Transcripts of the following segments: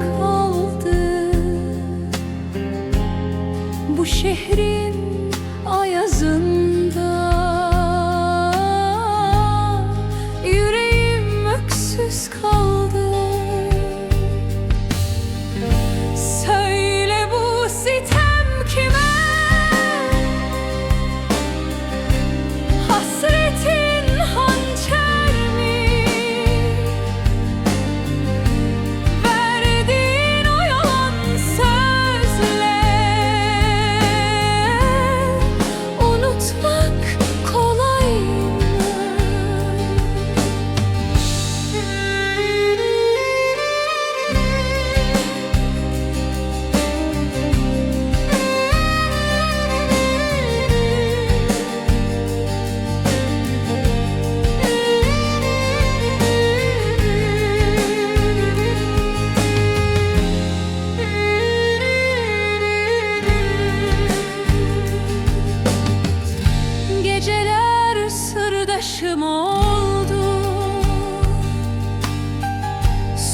kaldı. Bu şehrin arkadaşım oldu.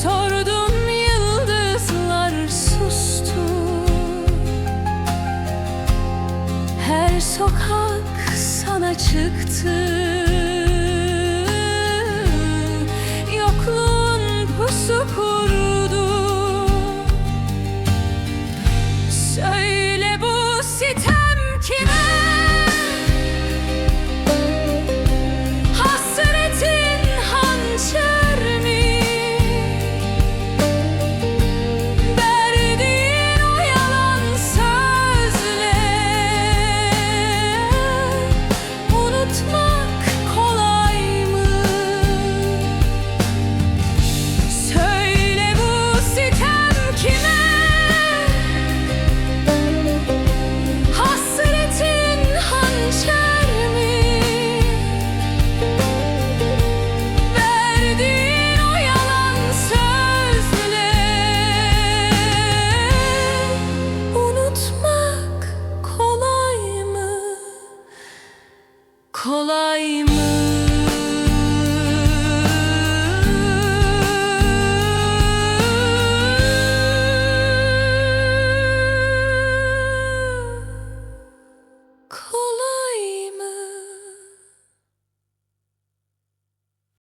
Sordum yıldızlar sustu. Her sokak sana çıktı. Kolay mı?